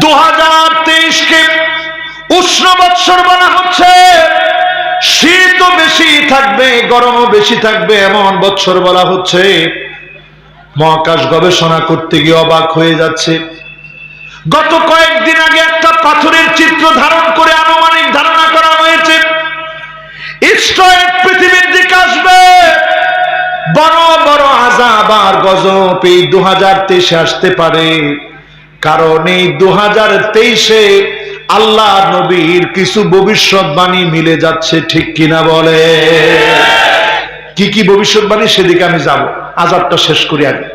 দু হাজার তেইশকে উষ্ণ বৎসর বলা হচ্ছে। শীতও বেশি থাকবে গরমও বেশি থাকবে, এমন বৎসর বলা হচ্ছে। মহাকাশ গবেষণা করতে গিয়ে অবাক হয়ে যাচ্ছে। গত কয়েকদিন আগে একটা পাথরের চিত্র ধারণ করে আনুমানিক ধারণা করা হয়েছে। পৃথিবীর দিকে আসবে। বড় বড় আজাব আর গজব এই দু হাজার তেইশে আসতে পারে। কারণ এই দু হাজার তেইশে আল্লাহ নবীর কিছু ভবিষ্যৎবাণী মিলে যাচ্ছে, ঠিক কিনা বলে? কি কি ভবিষ্যৎবাণী? সেদিকে আমি যাব আজাবটা শেষ করি আগে।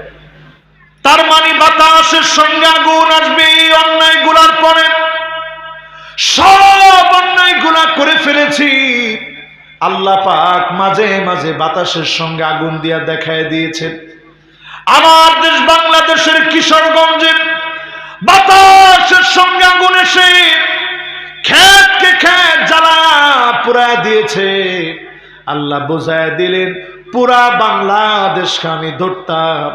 তার মানে বাতাসের সঙ্গে আগুন আসবে এই অন্যায়গুলার পরে। সব অন্যায়গুলা করে ফেলেছি। আল্লাহ পাক মাঝে মাঝে বাতাসের সঙ্গে আগুন দিয়া দেখায় দিয়েছেন। আমার দেশ বাংলাদেশের কিশোরগঞ্জে বাতাসের সঙ্গে আগুন এসে খেতকে খেত জ্বালা পুরা দিয়েছে। আল্লাহ বোঝায় দিলেন, পুরা বাংলাদেশকে আমি ধরতাম।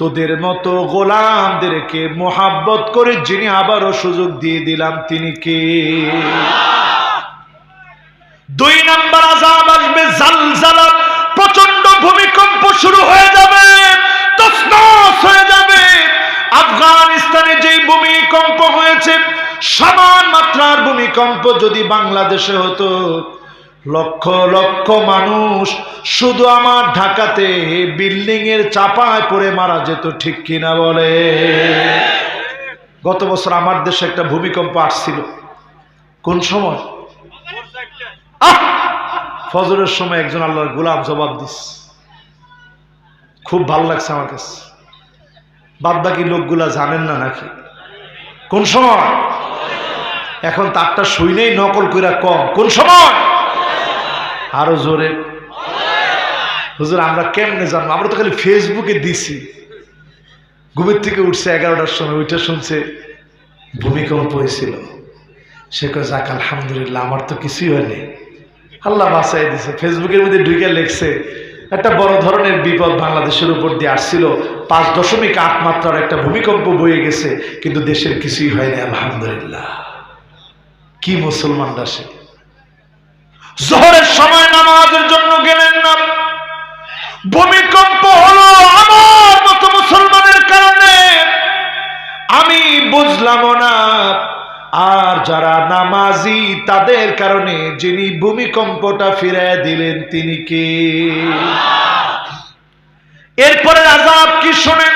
তোদের মতো গোলামদেরকে মোহাব্বত করে যিনি আবারও সুযোগ দিয়ে দিলাম, তিনি কে? দুই নাম্বার আজাব আসবে জালজালা প্রচণ্ড ভূমিকম্প শুরু হয়ে যাবে, তছনছ হয়ে যাবে। আফগানিস্তানে যেই ভূমিকম্প হয়েছে, সমান মাত্রার ভূমিকম্প যদি বাংলাদেশে হতো, লক্ষ লক্ষ মানুষ শুধু আমার ঢাকাতে বিল্ডিং এর চাপায় পড়ে মারা যেত, ঠিক কিনা বলে? গত বছর আমার দেশে একটা ভূমিকম্প আসছিল। কোন সময়! ফজরের সময় একজন আল্লাহর গোলাম জবাব দিস। খুব ভালো লাগছে আমার কাছে। বাদ বাকি লোকগুলা জানেন না নাকি? কোন সময়? এখন তারটা শুইলেই নকল কইরা কম। কোন সময়? আরও জোরে। হুজুর, আমরা কেমনে জানব? আমরা তো খালি ফেসবুকে দিছি। ঘুমের থেকে উঠছে এগারোটার সময় ওইটা শুনছে ভূমিকম্প হয়েছিল। সে কয়, যাক, আলহামদুলিল্লাহ, আমার তো কিছুই হয়নি। আল্লাহ বাঁচাই দিছে। ফেসবুকের মধ্যে ঢুকে লেখছে, একটা বড় ধরনের বিপদ বাংলাদেশের উপর দিয়ে আসছিল। পাঁচ দশমিক আট মাত্রার একটা ভূমিকম্প বয়ে গেছে, কিন্তু দেশের কিছুই হয়নি আলহামদুলিল্লাহ। কি মুসলমানরা সে। জোহরের সময় নামাজের জন্য গেলেন না। ভূমিকম্প হলো আমার মতো মুসলমানের কারণে। আমি বুঝলাম না, আর যারা নামাজি, তাদের কারণে যিনি ভূমিকম্পটা ফিরে দিলেন, তিনি কে? এরপরে আজাব কি শোনেন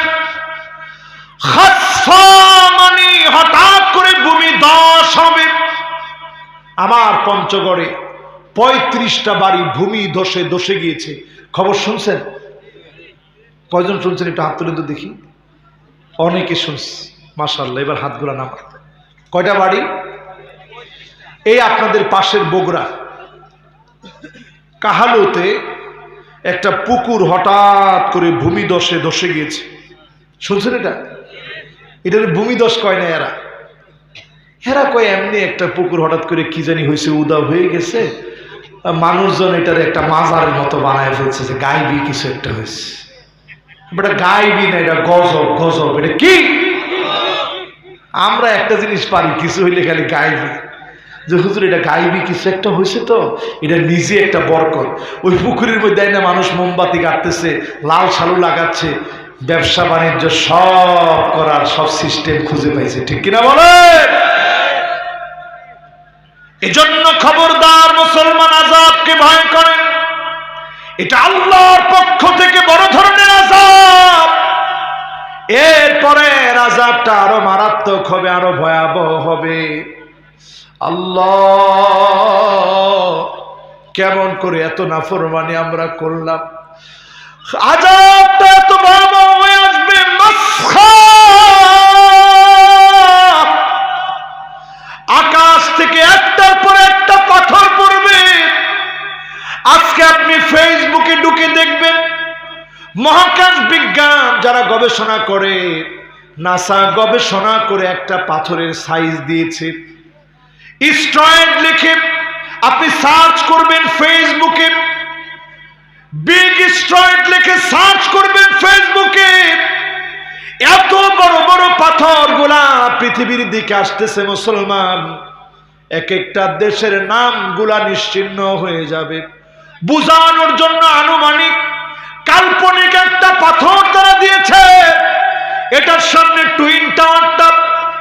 মানে হঠাৎ করে ভূমি দশ হবে। আমার পঞ্চগড়ে পঁয়ত্রিশটা বাড়ি ভূমি দোষে দোষে গিয়েছে। খবর শুনছেন? কয়জন শুনছেন একটু হাত তুলে তো দেখি। অনেকে শুনছে মাসাল্লাহ এবার হাতগুলা নামা কয়টা বাড়ি? এই আপনাদের পাশের বগুড়া। কাহালুতে একটা পুকুর হঠাৎ করে ভূমি দশে দশে গিয়েছে। শুনছেন এটা? এটা ভূমি দশ কয় না এরা? এরা কয়, এমনি একটা পুকুর হঠাৎ করে কি জানি হয়েছে উদা হয়ে গেছে। মানুষজন এটার একটা মাজারের মতো বানায় ফেলছে যে গাইবি কিছু একটা হয়েছে এটা গাইবি না, এটা গজব গজব। এটা কি? আমরা একটা জিনিস পারি, কিছু হইলে খালি গাইবি। যে হুজুর, এটা গাইবি কিছু একটা হয়েছে তো? এটা নিজে একটা বরকত। ওই পুকুরের মধ্যে না মানুষ মোমবাতি কাটতেছে লাল সালু লাগাচ্ছে, ব্যবসা বাণিজ্য সব করার সব সিস্টেম খুঁজে পাইছে। ঠিক কিনা বলে? এজন্য খবরদার মুসলমান আজাবকে ভয় করেন। এটা আল্লাহর পক্ষ থেকে বড় ধরনের আজাব এরপরে আজাবটা আরও মারাত্মক হবে, আরও ভয়াবহ হবে। আল্লাহ, কেমন করে এত নাফরমানি আমরা করলাম? আজাবটা এত হয়ে আসবে আকাশ থেকে একটার পর একটা পাথর পড়বে। আজকে আপনি ফেসবুকে ঢুকে দেখবেন, মহাকাশ বিজ্ঞান যারা গবেষণা করে, নাসা গবেষণা করে একটা পাথরের সাইজ দিয়েছে। স্ট্রয়েড লিখে আপনি সার্চ করবেন ফেসবুকে। বিগ স্ট্রয়েড লিখে সার্চ করবেন ফেসবুকে। এত বড় বড় পাথরগুলা পৃথিবীর দিকে আসতেছে মুসলমান। এক একটা দেশের নামগুলা নিশ্চিন্ন হয়ে যাবে। বুঝানোর জন্য আনুমানিক, কাল্পনিক একটা পাথর তারা দিয়েছে। এটার সামনে টুইন টাওয়ারটা,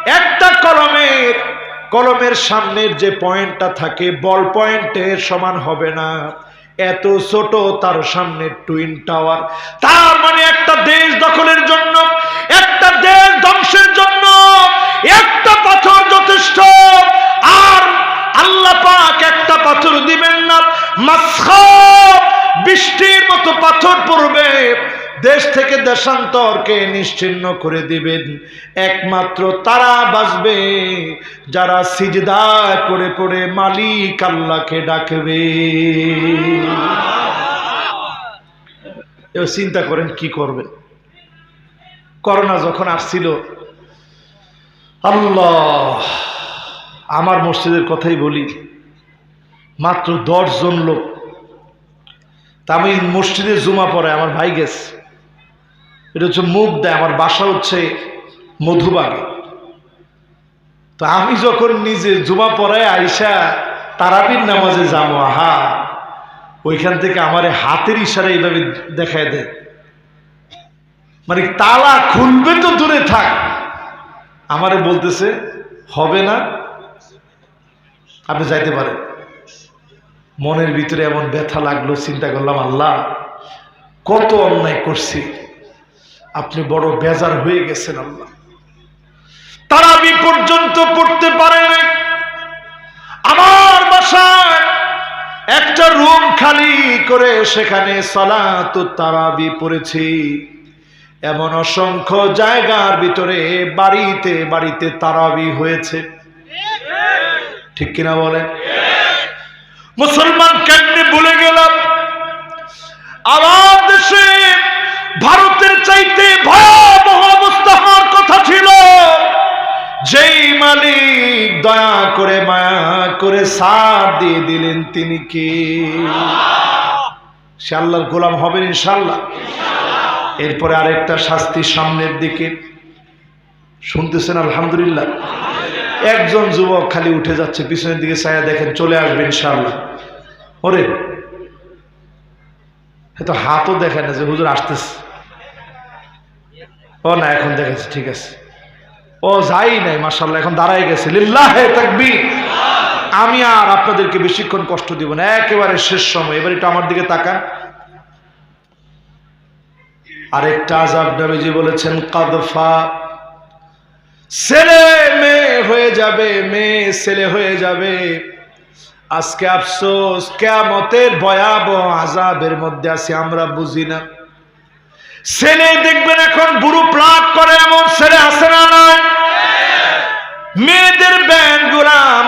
একটা কলমের কলমের সামনের যে পয়েন্টটা থাকে, বল পয়েন্টের সমান হবে না। এত ছোট তার সামনে টুইন টাওয়ার। তার মানে একটা দেশ দখলের জন্য, একটা দেশ ধ্বংসের জন্য, একটা পাথর যথেষ্ট। আর আল্লাহ পাক একটা পাথর দিবেন না মাসখাব বৃষ্টির মতো পাথর পড়বে। দেশ থেকে দেশান্তরকে নিশ্চিন্ন করে দিবেন। একমাত্র তারা বাঁচবে, যারা সিজদায় পড়ে পড়ে মালিক আল্লাহকে ডাকবে। এবার চিন্তা করেন কি করবেন করোনা যখন আসছিল, আল্লাহ, আমার মসজিদের কথাই বলি, মাত্র দশ জন লোক তা আমি মসজিদে জুমা পড়ে, আমার ভাই গেছে। এটা হচ্ছে মুখ দেয়, আমার বাসা হচ্ছে মধুবাগে। তো আমি যখন নিজে জুমা পড়ায় আইসা তারাবির নামাজে যাব, আহা, ওইখান থেকে আমার হাতের ইশারা এইভাবে দেখায় দেয়। মানে তালা খুলবে তো দূরে থাক। আমারে বলতেছে, হবে না, আপনি যাইতে পারেন। মনের ভিতরে এমন ব্যথা লাগল, চিন্তা করলাম, আল্লাহ, কত অন্যায় করছি। আপনি বড় বেজার হয়ে গেছেন, আল্লাহ। তারা আমি পর্যন্ত পড়তে পারে আমার বাসায় একটা রুম খালি করে সেখানে সালাত তারাবি পড়েছি। এমন অসংখ্য জায়গার ভিতরে বাড়িতে বাড়িতে তারাবি হয়েছে। ঠিক কিনা বলেন? মুসলমান কেমনে ভুলে গেলাম? আমার দেশে ভারতের চাইতে ভয়াবহ অবস্থা হওয়ার কথা ছিল। যেই মালিক দয়া করে মায়া করে সার দিয়ে দিলেন, তিনি কে? সে আল্লাহর গোলাম হবেন ইনশাল্লাহ এরপরে আরেকটা শাস্তি সামনের দিকে। শুনতেছেন, আলহামদুলিল্লাহ। একজন যুবক খালি উঠে যাচ্ছে, পিছনের দিকে ছায়া দেখেন, চলে আসবেন ইনশাল্লাহ ওরে। তো হাতও দেখে না যে হুজুর আসতেছে। ও না, এখন দেখেছে, ঠিক আছে। ও যাই নাই মার্শাল্লাহ এখন দাঁড়াই গেছে। লিল্লাহে তাকবীর। আমি আর আপনাদেরকে বেশিক্ষণ কষ্ট দিব না, একেবারে শেষ সময়। এবার একটু আমার দিকে তাকান। আরেকটা আজাব নবীজি বলেছেন কাদফা ছেলে মেয়ে হয়ে যাবে, মেয়ে ছেলে হয়ে যাবে। আজকে আফসোস কেমতের ভয়াবহ আজাবের মধ্যে আছি, আমরা বুঝি না। ছেলে দেখবেন এখন বুড়ো প্লাক করে, এমন ছেলে আসে না নয় মেয়েদের ব্যান্ড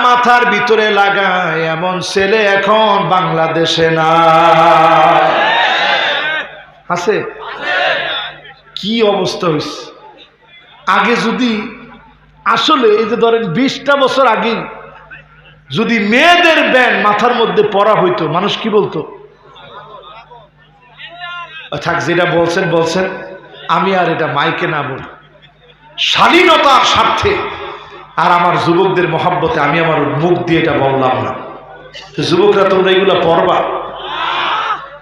মাথার ভিতরে লাগায়, এমন ছেলে এখন বাংলাদেশে না আছে? কি অবস্থা হয়েছে আগে যদি, আসলে এই যে ধরেন বিশটা বছর আগে যদি মেয়েদের ব্যান্ড মাথার মধ্যে পড়া হইতো, মানুষ কি বলতো? থাক, যেটা বলছেন বলছেন। আমি আর এটা মাইকে না বল। শালীনতার স্বার্থে আর আমার যুবকদের মহাব্বতে আমি আমার মুখ দিয়ে এটা বললাম না। যুবকরা তোমরা এগুলো পড়বা।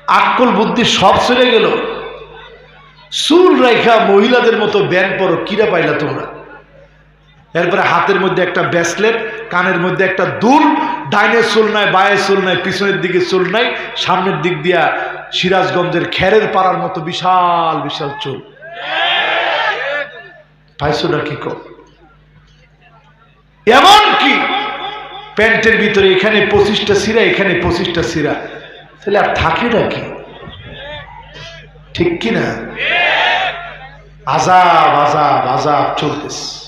আক্কল বুদ্ধি সব চলে গেল। চুল রেখা মহিলাদের মতো ব্যান পরো, কিরা পাইলা তোমরা? এরপরে হাতের মধ্যে একটা ব্যাসলেট কানের মধ্যে একটা দুল ডাইনের চুল নাই বায়ের চুল নাই, পিছনের দিকে চুল নাই, সামনের দিক দিয়া সিরাজগঞ্জের খেরের পাড়ার মতো বিশাল বিশাল চুল। পাইছো না কি? কর এমন কি? প্যান্টের ভিতরে এখানে পঁচিশটা সিরা এখানে পঁচিশটা সিরা তাহলে আর থাকে না কি? ঠিক কিনা? আজাব আজাব আজাব চলতেছে।